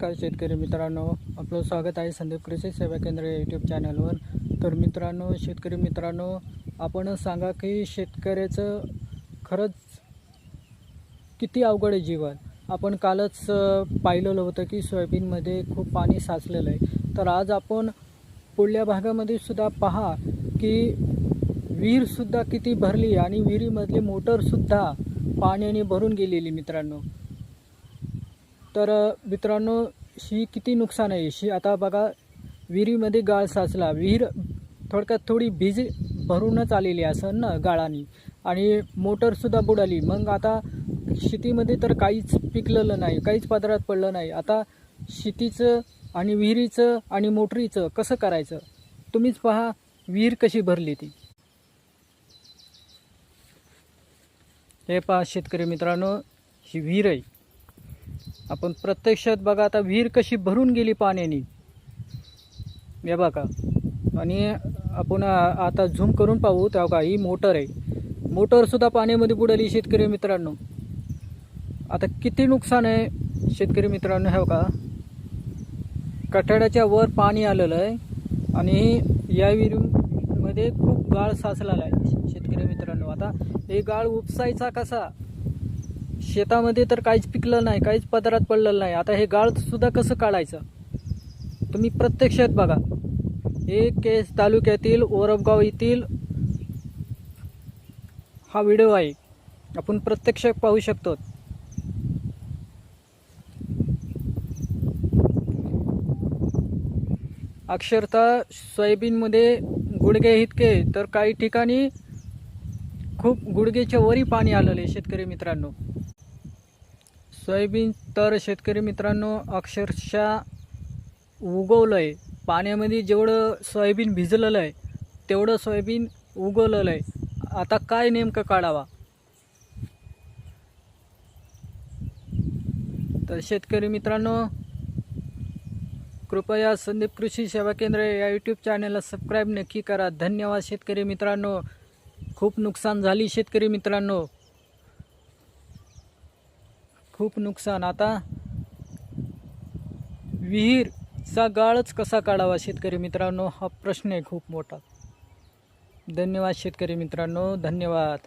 नमस्कार शेतकरी मित्रांनो. आपलं स्वागत आहे संदीप कृषी सेवा केंद्र यूट्यूब चॅनलवर तर मित्रांनो शेतकरी मित्रांनो आपण सांगा की शेतकऱ्याचं खरंच किती अवघड आहे जीवन. आपण कालच पाहिलेलं होतं की सोयाबीनमध्ये खूप पाणी साचलेलं आहे. तर आज आपण पुढल्या भागामध्ये सुद्धा पहा की विहीरसुद्धा किती भरली आणि विहिरीमधली मोटरसुद्धा पाण्याने भरून गेलेली मित्रांनो. तर मित्रांनो ही किती नुकसान आहे? ही आता बघा विहिरीमध्ये गाळ साचला. विहीर थोडक्यात थोडी भीज भरूनच आलेली असं ना गाळाने. आणि मोटरसुद्धा बुडाली. मग आता शेतीमध्ये तर काहीच पिकलेलं नाही काहीच पदरात पडलं नाही. आता शेतीचं आणि विहिरीचं आणि मोटरीचं कसं करायचं? तुम्हीच पहा विहीर कशी भरली ती. हे पहा शेतकरी मित्रांनो ही विहीर आहे. आपण प्रत्यक्षात बघा आता विहीर कशी भरून गेली पाण्याने. या बघा. आणि आपण आता झूम करून पाहू त्या का ही मोटर आहे. मोटरसुद्धा पाण्यामध्ये बुडाली शेतकरी मित्रांनो. आता किती नुकसान आहे शेतकरी मित्रांनो हे का कठड्याच्या वर पाणी आलेलं आहे. आणि या विहिरीमध्ये खूप गाळ साचलेला आहे शेतकरी मित्रांनो. आता हे गाळ उपसायचा कसा? शेतामध्ये तर काहीच पिकलं नाही काहीच पदारात पडलेलं नाही. आता हे गाळ सुद्धा कसं काढायचं? तुम्ही प्रत्यक्षात बघा. हे केस तालुक्यातील ओरबगाव येथील हा व्हिडिओ आहे. आपण प्रत्यक्ष पाहू शकतो. अक्षरशः सोयाबीनमध्ये गुडघे इतके तर काही ठिकाणी खूप गुडघेच्या वरी पाणी आलेले शेतकरी मित्रांनो. सोयाबीन. तर शेतकरी मित्रांनो अक्षरशः उगवलं आहे पाण्यामध्ये जेवढं सोयाबीन भिजलेलं आहे तेवढं सोयाबीन उगवलेलं आहे. आता काय नेमकं काढावा? तर शेतकरी मित्रांनो कृपया संदीप कृषी सेवा केंद्र या यूट्यूब चॅनलला सबस्क्राईब नक्की करा. धन्यवाद शेतकरी मित्रांनो. खूप नुकसान झाली शेतकरी मित्रांनो. खूप नुकसान. आता विहीरचा गाळच कसा काढावा शेतकरी मित्रांनो? हा प्रश्न आहे खूप मोठा. धन्यवाद शेतकरी मित्रांनो. धन्यवाद.